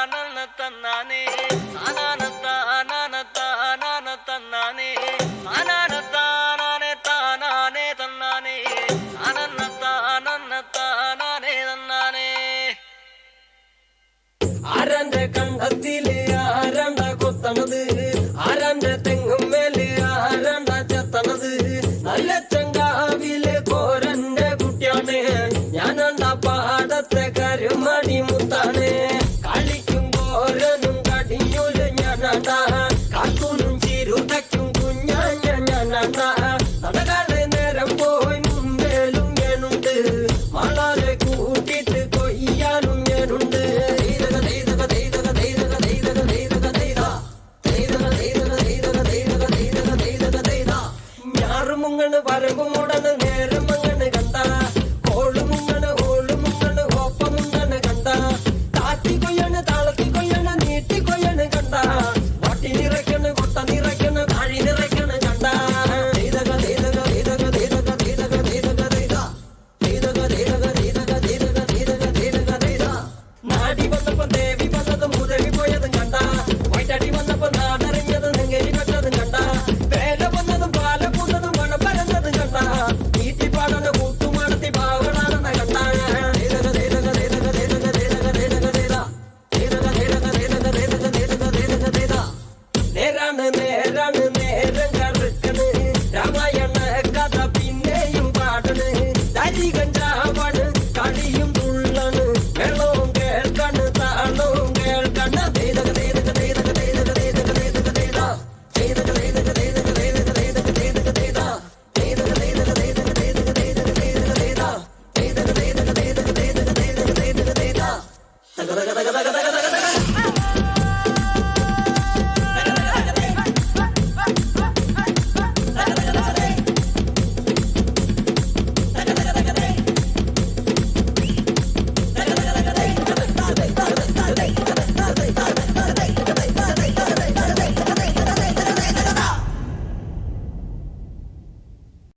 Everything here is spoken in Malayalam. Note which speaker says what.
Speaker 1: ஆனந்தத்தானே பொங்குன்னு பருப்பு மூட തക തക തക തക തക തക